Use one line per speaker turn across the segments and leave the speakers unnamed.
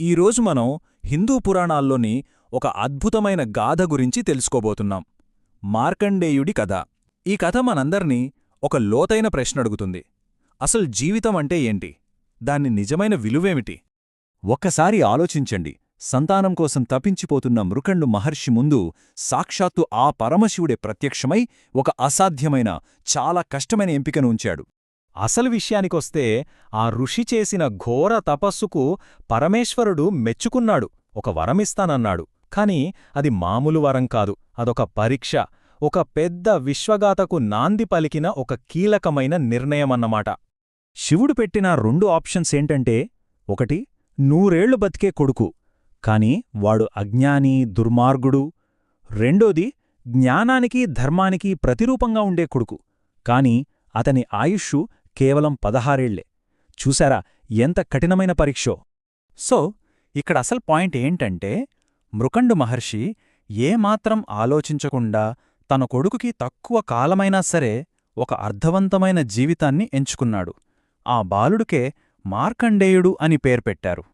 ఈరోజు మనం హిందూ పురాణాల్లోని ఒక అద్భుతమైన గాథ గురించి తెలుసుకోబోతున్నాం. మార్కండేయుడి కథ. ఈ కథ మనందర్నీ ఒక లోతైన ప్రశ్న అడుగుతుంది. అసలు జీవితం అంటే ఏంటి? దాని నిజమైన విలువేమిటి?
ఒక్కసారి ఆలోచించండి. సంతానం కోసం తపించిపోతున్న మృకండు మహర్షి ముందు సాక్షాత్తు ఆ పరమశివుడే ప్రత్యక్షమై ఒక అసాధ్యమైన చాలా కష్టమైన ఎంపికను ఉంచాడు.
అసలు విషయానికొస్తే ఆ ఋషి చేసిన ఘోర తపస్సుకు పరమేశ్వరుడు మెచ్చుకున్నాడు ఒక వరమిస్తానన్నాడు. కాని అది మామూలు వరం కాదు అదొక పరీక్ష ఒక పెద్ద విశ్వగాతకు నాంది పలికిన ఒక కీలకమైన నిర్ణయమన్నమాట.
శివుడు పెట్టిన రెండు ఆప్షన్స్ ఏంటంటే ఒకటి నూరేళ్ళు బతికే కొడుకు కాని వాడు అజ్ఞాని దుర్మార్గుడు. రెండోది జ్ఞానానికి ధర్మానికి ప్రతిరూపంగా ఉండే కొడుకు కాని అతని ఆయుష్షు కేవలం పదహారేళ్ళే. చూశారా ఎంత కఠినమైన పరీక్షో. సో ఇక్కడ అసలు పాయింట్ ఏంటంటే మృకండు మహర్షి ఏమాత్రం ఆలోచించకుండా తన కొడుకుకి తక్కువ కాలమైనా సరే ఒక అర్థవంతమైన జీవితాన్ని ఎంచుకున్నాడు. ఆ బాలుడికే మార్కండేయుడు అని పేర్పెట్టారు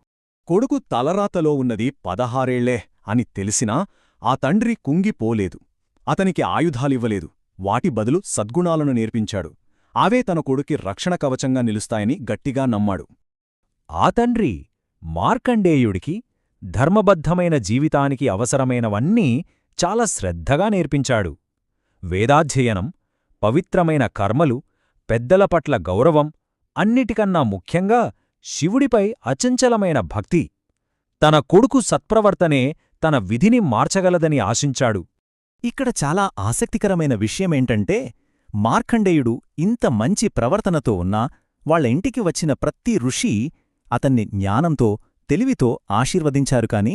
కొడుకు తలరాతలో ఉన్నది పదహారేళ్ళే అని తెలిసినా ఆ తండ్రి కుంగిపోలేదు. అతనికి ఆయుధాలివ్వలేదు. వాటి బదులు సద్గుణాలను నేర్పించాడు. అవే తన కొడుకి రక్షణ కవచంగా నిలుస్తాయని గట్టిగా నమ్మాడు. ఆ తండ్రి మార్కండేయుడికి ధర్మబద్ధమైన జీవితానికి అవసరమైనవన్నీ చాలా శ్రద్ధగా నేర్పించాడు. వేదాధ్యయనం పవిత్రమైన కర్మలు పెద్దల పట్ల గౌరవం అన్నిటికన్నా ముఖ్యంగా శివుడిపై అచంచలమైన భక్తి. తన కొడుకు సత్ప్రవర్తనే తన విధిని మార్చగలదని ఆశించాడు. ఇక్కడ చాలా ఆసక్తికరమైన విషయమేంటంటే మార్కండేయుడు ఇంత మంచి ప్రవర్తనతో ఉన్నా వాళ్ళ ఇంటికి వచ్చిన ప్రతి ఋషి అతన్ని జ్ఞానంతో తెలివితో ఆశీర్వదించారు కాని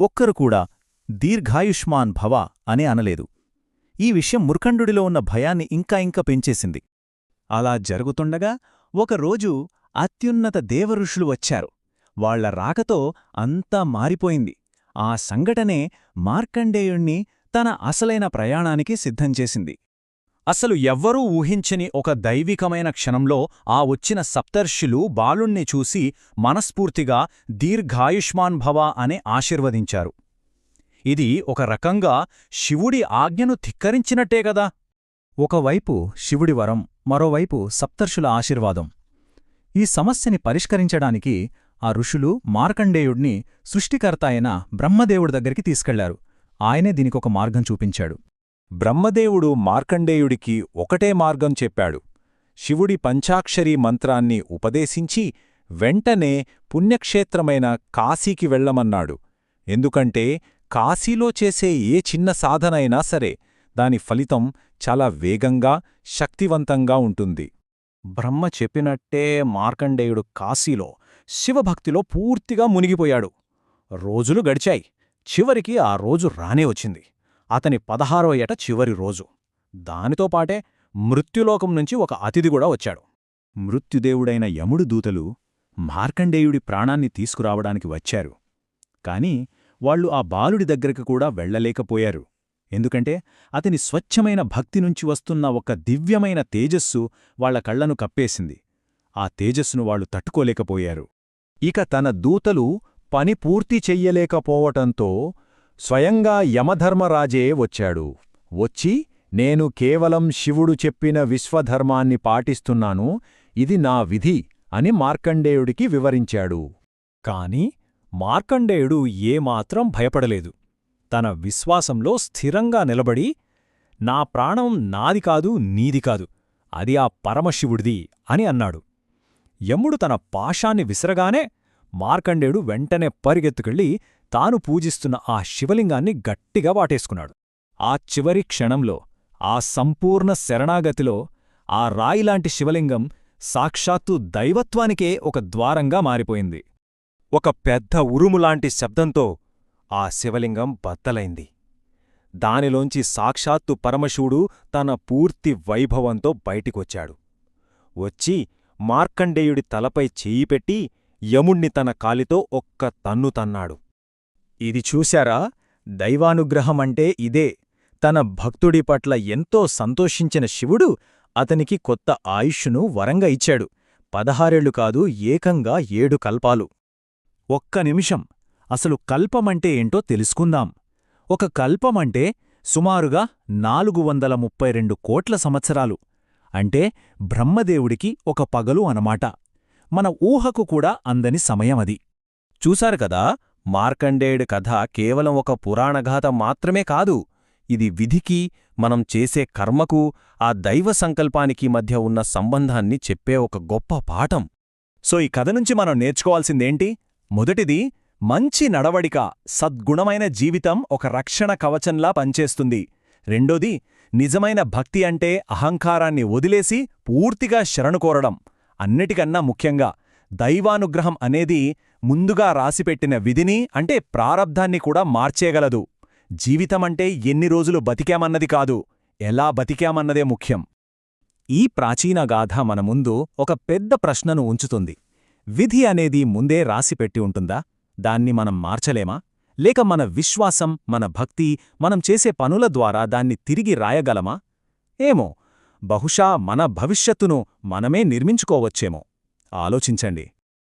ఒక్కరు కూడా దీర్ఘాయుష్మాన్ భవ అనే అనలేదు. ఈ విషయం ముర్ఖండుడిలో ఉన్న భయాన్ని ఇంకా ఇంకా పెంచేసింది. అలా జరుగుతుండగా ఒకరోజు అత్యున్నత దేవఋషులు వచ్చారు. వాళ్ళ రాకతో అంతా మారిపోయింది. ఆ సంఘటనే మార్కండేయుణ్ణి తన అసలైన ప్రయాణానికి సిద్ధంచేసింది అసలు ఎవ్వరూ ఊహించని ఒక దైవికమైన క్షణంలో ఆ వచ్చిన సప్తర్షులు బాలుణ్ణి చూసి మనస్ఫూర్తిగా దీర్ఘాయుష్మాన్ భవ అనే ఆశీర్వదించారు. ఇది ఒక రకంగా శివుడి ఆజ్ఞను ధిక్కరించినట్టే గదా ఒకవైపు శివుడి వరం మరోవైపు సప్తర్షుల ఆశీర్వాదం. ఈ సమస్యని పరిష్కరించడానికి ఆ ఋషులు మార్కండేయుడిని సృష్టికర్త అయిన బ్రహ్మదేవుడి దగ్గరికి తీసుకెళ్ళారు. ఆయనే దీనికొక మార్గం చూపించాడు. బ్రహ్మదేవుడు మార్కండేయుడికి ఒకటే మార్గం చెప్పాడు. శివుడి పంచాక్షరీ మంత్రాన్ని ఉపదేశించి వెంటనే పుణ్యక్షేత్రమైన కాశీకి వెళ్ళమన్నాడు ఎందుకంటే కాశీలో చేసే ఏ చిన్న సాధనైనా సరే దాని ఫలితం చాలా వేగంగా శక్తివంతంగా ఉంటుంది. బ్రహ్మ చెప్పినట్టే మార్కండేయుడు కాశీలో శివభక్తిలో పూర్తిగా మునిగిపోయాడు. రోజులు గడిచాయి. చివరికి ఆ రోజు రానే వచ్చింది. అతని పదహారో ఏట చివరి రోజు. దానితో పాటే మృత్యులోకం నుంచి ఒక అతిథి కూడా వచ్చాడు. మృత్యుదేవుడైన యముడు దూతలు మార్కండేయుడి ప్రాణాన్ని తీసుకురావడానికి వచ్చారు. కాని వాళ్ళు ఆ బాలుడి దగ్గరికి కూడా వెళ్ళలేకపోయారు ఎందుకంటే అతని స్వచ్ఛమైన భక్తి నుంచి వస్తున్న ఒక దివ్యమైన తేజస్సు వాళ్ళ కళ్ళను కప్పేసింది. ఆ తేజస్సును వాళ్ళు తట్టుకోలేకపోయారు. ఇక తన దూతలు పని పూర్తి చెయ్యలేకపోవటంతో స్వయంగా యమధర్మరాజే వచ్చాడు. వచ్చి నేను కేవలం శివుడు చెప్పిన విశ్వధర్మాన్ని పాటిస్తున్నాను ఇది నా విధి అని మార్కండేయుడికి వివరించాడు.
కాని మార్కండేయుడు ఏమాత్రం భయపడలేదు. తన విశ్వాసంలో స్థిరంగా నిలబడి నా ప్రాణం నాది కాదు నీది కాదు అది ఆ పరమశివుడిది అని అన్నాడు. యముడు తన పాశాన్ని విసరగానే మార్కండేయుడు వెంటనే పరిగెత్తుకెళ్ళి తాను పూజిస్తున్న ఆ శివలింగాన్ని గట్టిగా వాటేసుకున్నాడు. ఆ చివరి క్షణంలో ఆ సంపూర్ణ శరణాగతిలో ఆ రాయిలాంటి శివలింగం సాక్షాత్తు దైవత్వానికే ఒక ద్వారంగా మారిపోయింది. ఒక పెద్ద ఉరుములాంటి శబ్దంతో ఆ శివలింగం బద్దలైంది. దానిలోంచి సాక్షాత్తు పరమశివుడు తన పూర్తి వైభవంతో బయటికొచ్చాడు. వచ్చి మార్కండేయుడి తలపై చెయ్యిపెట్టి యముణ్ణి తన కాలితో ఒక్క తన్ను తన్నాడు. ఇది చూశారా? దైవానుగ్రహమంటే ఇదే. తన భక్తుడి పట్ల ఎంతో సంతోషించిన శివుడు అతనికి కొత్త ఆయుష్షును వరంగా ఇచ్చాడు. పదహారేళ్ళు కాదు ఏకంగా ఏడు కల్పాలు.
ఒక్క నిమిషం. అసలు కల్పమంటే ఏంటో తెలుసుకుందాం. ఒక కల్పమంటే సుమారుగా నాలుగు వందల ముప్పై రెండు కోట్ల సంవత్సరాలు. అంటే బ్రహ్మదేవుడికి ఒక పగలు అనమాట. మన ఊహకు కూడా అందని సమయమది
చూశారు కదా? మార్కండేయుడి కథ కేవలం ఒక పురాణగాథ మాత్రమే కాదు ఇది విధికి మనం చేసే కర్మకు ఆ దైవ సంకల్పానికి మధ్య ఉన్న సంబంధాన్ని చెప్పే ఒక గొప్ప పాఠం.
సో ఈ కథ నుంచి మనం నేర్చుకోవాల్సిందేంటి? మొదటిది మంచి నడవడిక సద్గుణమైన జీవితం ఒక రక్షణ కవచంలా పనిచేస్తుంది. రెండోది నిజమైన భక్తి అంటే అహంకారాన్ని వదిలేసి పూర్తిగా శరణు కోరడం. అన్నిటికన్నా ముఖ్యంగా దైవానుగ్రహం అనేది ముందుగా రాసిపెట్టిన విధిని అంటే ప్రారబ్ధాన్ని కూడా మార్చేయగలదు. జీవితమంటే ఎన్ని రోజులు బతికామన్నది కాదు. ఎలా బతికామన్నదే ముఖ్యం. ఈ ప్రాచీన గాథ మన ముందు ఒక పెద్ద ప్రశ్నను ఉంచుతుంది. విధి అనేది ముందే రాసిపెట్టి ఉంటుందా? దాన్ని మనం మార్చలేమా? లేక మన విశ్వాసం మన భక్తి మనం చేసే పనుల ద్వారా దాన్ని తిరిగి రాయగలమా? ఏమో. బహుశా మన భవిష్యత్తును మనమే నిర్మించుకోవచ్చేమో. ఆలోచించండి.